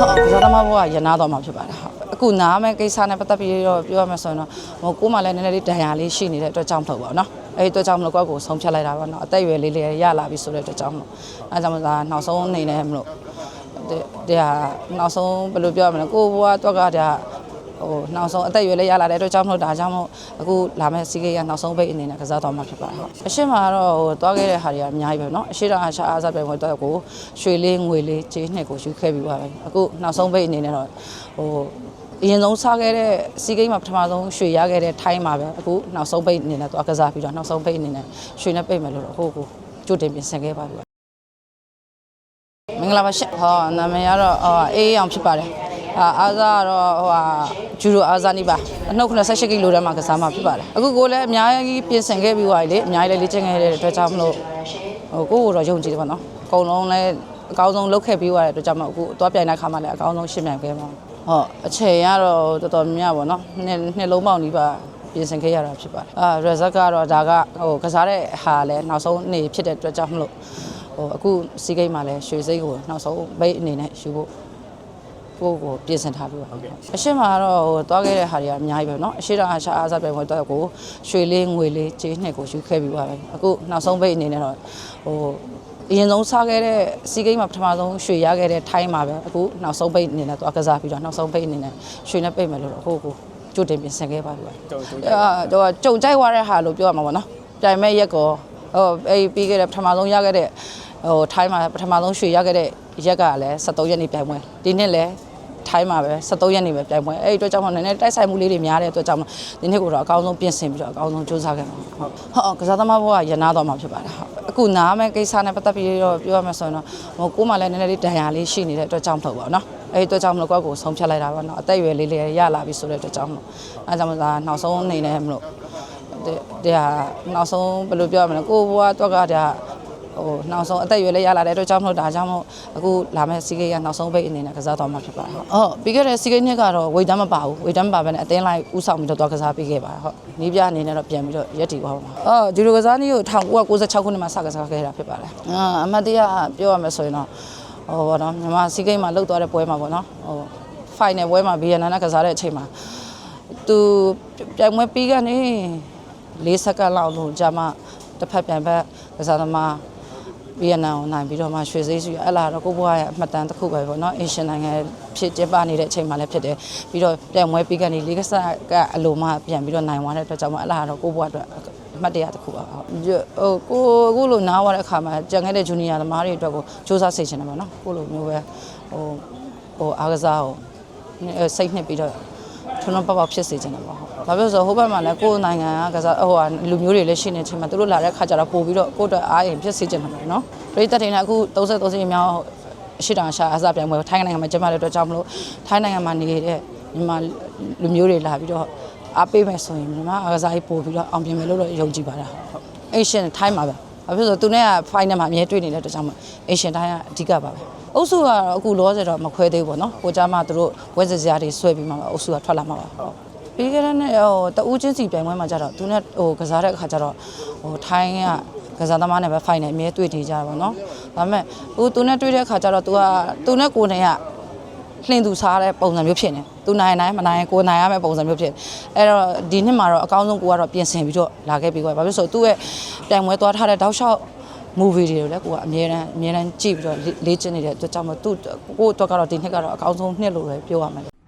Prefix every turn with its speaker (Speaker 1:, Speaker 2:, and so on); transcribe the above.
Speaker 1: ဟုတ်ကစားသမားဘဝရနာတော့မှာဖြစ်ပါတယ်ဟုတ်အခုနားမဲ့ကိစ္စနဲ့ပတ်သက်ပြီးတော့ပြောရမယ်ဆိုရင်တော့ဟိုကိုယ်မှလည်းနည်းနည်းလေးဒဏ်ရာလေးရှိနေတဲ့အတွက်ကြောင့်မဟုတ်ပါဘူးเนาะအဲဒီအတွက်ကြောင့်မလို့ကိုယ့်ကိုယ်ဆုံးဖြတ်လိုက်တာပါเนาะအသက်အရွယ်လေးလေးရလာပြီဆိုတဲ့အတွက်ကြောင့်မလို့အဲဒါကြောင့်မလို့ဒါနောက်ဆုံးအနေနဲ့မလို့ဒီဟာနောက်ဆုံးဘယ်လိုပြောရမလဲကိုယ်ဘဝတော့ကဒါ ဟိုနောက်ဆုံးအသက်အရွယ်လေးရလာတဲ့အတွက်ကြောင့်မလို့ဒါကြောင့်မို့အခုလာမဲ့စီးကေးကနောက်ဆုံးပိတ်အနေနဲ့ကစားသွားမှာဖြစ်ပါတယ်ဟုတ်အရှိမကတော့ဟိုသွားခဲ့တဲ့ဟာတွေကအများကြီးပဲเนาะအရှိတော်အားရှာအားစားပြိုင်ပွဲတော့ကိုရွှေလေးငွေလေးကြေးနှစ်ကိုယူခဲ့ပြီးပါပဲအခုနောက်ဆုံးပိတ်အနေနဲ့တော့ဟို အရင်ဆုံးစားခဲ့တဲ့စီကိန်းမှာပထမဆုံးရွှေရခဲ့တဲ့ထိုင်းမှာပဲအခုနောက်ဆုံးပိတ်အနေနဲ့သွားကစားပြီးတော့နောက်ဆုံးပိတ်အနေနဲ့ရွှေနဲ့ပိတ်မယ်လို့တော့ဟိုကိုကြိုတင်ပြင်ဆင်ခဲ့ပါပြီမင်္ဂလာပါရှင်ဟောနာမည်ကတော့ဟောအေးအောင်ဖြစ်ပါတယ် အာအားစားကတော့ဟိုဟာဂျူရိုအားစားနေပါအနှုတ်98ကီလိုထဲမှာကစားမှာဖြစ်ပါတယ်အခုကိုလည်းအများကြီးပြင်ဆင်ခဲ့ပြီးသွားပြီလေအများကြီးလည်းလေ့ကျင့်ခဲ့တဲ့အတွက်ကြောင့်မလို့ဟိုကိုကိုတော့ယုံကြည်တယ်ပေါ့နော်အကုန်လုံးလည်းအကောင်းဆုံးလုပ်ခဲ့ပြီးသွားတဲ့အတွက်ကြောင့်မလို့အခုသွားပြိုင်တဲ့ခါမှလည်းအကောင်းဆုံးရှင်းပြိုင်ခဲ့ပါဟုတ်အချိန်ကတော့တော်တော်များပေါ့နော်နှစ်နှစ်လုံးပေါက်နီးပါပြင်ဆင်ခဲ့ရတာဖြစ်ပါတယ်အာ result ကတော့ဒါကဟိုကစားတဲ့ဟာလည်းနောက်ဆုံးနေဖြစ်တဲ့အတွက်ကြောင့်မလို့ဟိုအခုစီးကိန်းမှာလည်းရွှေစိတ်ကိုနောက်ဆုံးဘိတ်အနေနဲ့ယူဖို့ ကိုကိုပြင်ဆင်ထားပြီးပါဟုတ်အရှိမကတော့ဟိုသွားခဲ့တဲ့ဟာတွေကအများကြီးပဲเนาะအရှိတော်အားရှာအားစားပြိုင်ပွဲတော့ကိုရွှေလေးငွေလေးကြေးနှစ်ကိုယူခဲ့ပြီးပါပဲအခုနောက်ဆုံးပိတ်အနေနဲ့တော့ဟိုအရင်ဆုံးစားခဲ့တဲ့စီကိန်းမှာပထမဆုံးရွှေရခဲ့တဲ့ထိုင်းမှာပဲအခုနောက်ဆုံးပိတ်အနေနဲ့သွားကစားပြီးတော့နောက်ဆုံးပိတ်အနေနဲ့ရွှေနဲ့ပိတ်မယ်လို့တော့ဟိုကိုကြိုတင်ပြင်ဆင်ခဲ့ပါပြီပါ
Speaker 2: တုံတုံ
Speaker 1: အာတော့ကြုံကြိုက်သွားတဲ့ဟာလို့ပြောရမှာပေါ့နော်ပြိုင်မဲ့ရက်ကောဟိုအေးပြီးခဲ့တဲ့ပထမဆုံးရခဲ့တဲ့ဟိုထိုင်းမှာပထမဆုံးရွှေရခဲ့တဲ့ရက်ကလည်း73ရက်နေပြိုင်ပွဲဒီနှစ်လည်း ထိုင်းမှာပဲ73ရက်နေပဲပြိုင်ပွဲအဲ့ဒီအတွက်ကြောင့်မနည်းနည်းတိုက်ဆိုင်မှုလေးတွေများတဲ့အတွက်ကြောင့်ဒီနေ့ကတော့အကောင်းဆုံးပြင်ဆင်ပြီးတော့အကောင်းဆုံးစူးစမ်းခဲ့မှာဟုတ်ဟုတ်ကစားသမားဘဝရနာတော်မှာဖြစ်ပါတယ်ဟုတ်အခုနားမဲ့ကိစ္စနဲ့ပတ်သက်ပြီးတော့ပြောရမယ်ဆိုရင်တော့ဟိုကိုယ်မှလည်းနည်းနည်းလေးဒဏ်ရာလေးရှိနေတဲ့အတွက်ကြောင့်ဖြစ်ပါတော့နော်အဲ့ဒီအတွက်ကြောင့်မလို့ကိုယ့်ကိုဆုံးဖြတ်လိုက်တာပါနော်အသက်အရွယ်လေးလေးရလာပြီဆိုတဲ့အတွက်ကြောင့်မလို့အဲ့ကြောင့်မလို့နောက်ဆုံးအနေနဲ့မလို့တရားနောက်ဆုံးဘယ်လိုပြောရမလဲကိုယ်ဘဝအတွက်ကတရား ဟိုနောက်ဆုံးအသက်အရွယ်လေးရလာတဲ့အတွက်ကြောင့်မလို့ဒါကြောင့်မို့အခုလာမဲ့စီးကိန်းကနောက်ဆုံးပိတ်အနေနဲ့ကစားသွားမှာဖြစ်ပါတယ်ဟုတ်ဟုတ်ပြီးခဲ့တဲ့စီးကိန်းနှစ်ကတော့ဝေတမ်းမပါဘူးဝေတမ်းမပါဘဲနဲ့အသင်းလိုက်ဥဆောင်ပြီးတော့သွားကစားပေးခဲ့ပါတယ်ဟုတ်နီးပြအနေနဲ့တော့ပြန်ပြီးတော့ရက်တည်သွားပါမှာအော်ဒီလိုကစားနည်းကို1996ခုနှစ်မှာစကစားခဲ့တာဖြစ်ပါတယ်အာအမတ်တရားပြောရမယ်ဆိုရင်တော့ဟိုဘောနော်မြန်မာစီးကိန်းမှာလှုပ်သွားတဲ့ပွဲမှာပေါ့နော်ဟို final ပွဲမှာဘီယန်နာနဲ့ကစားတဲ့အချိန်မှာသူပြိုင်ပွဲပြီးကနေ၄စက္ကန့်လောက်လို့ကြာမှတစ်ဖက်ပြန်ဘက်ကစားသမား ဗီယက်နမ်ကိုနိုင်ပြီးတော့မှရွှေစည်းစုရအဲ့လာတော့ကိုဘွားရဲ့အမှတ်တမ်းတစ်ခုပဲပေါ့နော်အရှင်နိုင်ငံဖြစ်ကျင်းပနေတဲ့အချိန်မှလည်းဖြစ်တယ်ပြီးတော့ပြိုင်ပွဲပြီးကနေ၄စက္ကန့်အလိုမှပြန်ပြီးတော့နိုင်သွားတဲ့အတွက်ကြောင့်မအဲ့လာတော့ကိုဘွားအတွက်အမှတ်တရတစ်ခုပါဟုတ်ဟိုကိုအခုလိုနားသွားတဲ့အခါမှာကြံခဲ့တဲ့ဂျူနီယာသမားတွေအတွက်ကိုစူးစမ်းစေချင်တယ်ပေါ့နော်ကိုလိုမျိုးပဲဟိုဟိုအားကစားကိုစိတ်နှစ်ပြီးတော့ ထွန်းထွန်းပေါက်ပေါက်ဖြစ်စေချင်တယ်ပေါ့ဟုတ်။ဘာဖြစ်လို့လဲဆိုတော့ဟိုဘက်မှာလည်းကိုယ်နိုင်ငံကကစားဟိုဟာလူမျိုးတွေလည်းရှိနေချိန်မှာသူတို့လာတဲ့ခါကျတော့ပို့ပြီးတော့ကိုယ့်အတွက်အားရင်ဖြစ်စေချင်တယ်ပေါ့နော်။ပြည်သက်တွေနဲ့အခု33စီမြောင်းအရှိတောင်ရှာအစားပြိုင်ပွဲထိုင်းနိုင်ငံမှာကျင်းပတဲ့အတွက်ကြောင့်မလို့ထိုင်းနိုင်ငံမှာနေတဲ့မြန်မာလူမျိုးတွေလာပြီးတော့အားပေးမယ်ဆိုရင်မြန်မာအားကစားကြီးပို့ပြီးတော့အောင်မြင်မယ်လို့တော့ယုံကြည်ပါတာဟုတ်။အေရှင်ထိုင်းမှာပဲ။ ဘာဖြစ်လို့လဲဆိုတော့သူနဲ့က final မှာအမြဲတွေ့နေတဲ့အတွက်ကြောင့်မအေရှင်တိုင်းကအဓိကပါပဲ။အုပ်စုကတော့အခုလောဆယ်တော့မခွဲသေးဘူးပေါ့နော်။ကိုကြမှာသူတို့ဝက်စစရာတွေဆွဲပြီးမှအုပ်စုကထွက်လာမှာပါဟုတ်။ပြီးခဲ့တဲ့နေ့ဟိုတဦးချင်းစီပြိုင်ပွဲမှာကျတော့သူနဲ့ဟိုကစားတဲ့အခါကျတော့ဟိုထိုင်းကကစားသမားနဲ့ပဲ final အမြဲတွေ့နေကြတာပေါ့နော်။ဒါပေမဲ့ဟိုသူနဲ့တွေ့တဲ့အခါကျတော့ तू ကသူနဲ့ကိုယ်နဲ့က လှင်သူစားတဲ့ပုံစံမျိုးဖြစ်နေ။ तू နိုင်နိုင်မနိုင်ကိုယ်နိုင်ရမယ့်ပုံစံမျိုးဖြစ်။အဲ့တော့ဒီနှစ်မှာတော့အကောင်းဆုံးကိုကတော့ပြင်ဆင်ပြီးတော့လာခဲ့ပြီးကွာ။ဘာဖြစ်လို့လဲဆိုတော့သူ့ရဲ့ပြိုင်ပွဲသွားထားတဲ့တောက်လျှောက် movie တွေကိုလည်းကိုကအမြဲတမ်းအမြဲတမ်းကြည့်ပြီးတော့လေ့ကျင့်နေတဲ့အတွက်ကြောင့်မို့သူ့ကိုယ့်အတွက်ကတော့ဒီနှစ်ကတော့အကောင်းဆုံးနှစ်လို့ပဲပြောရမယ်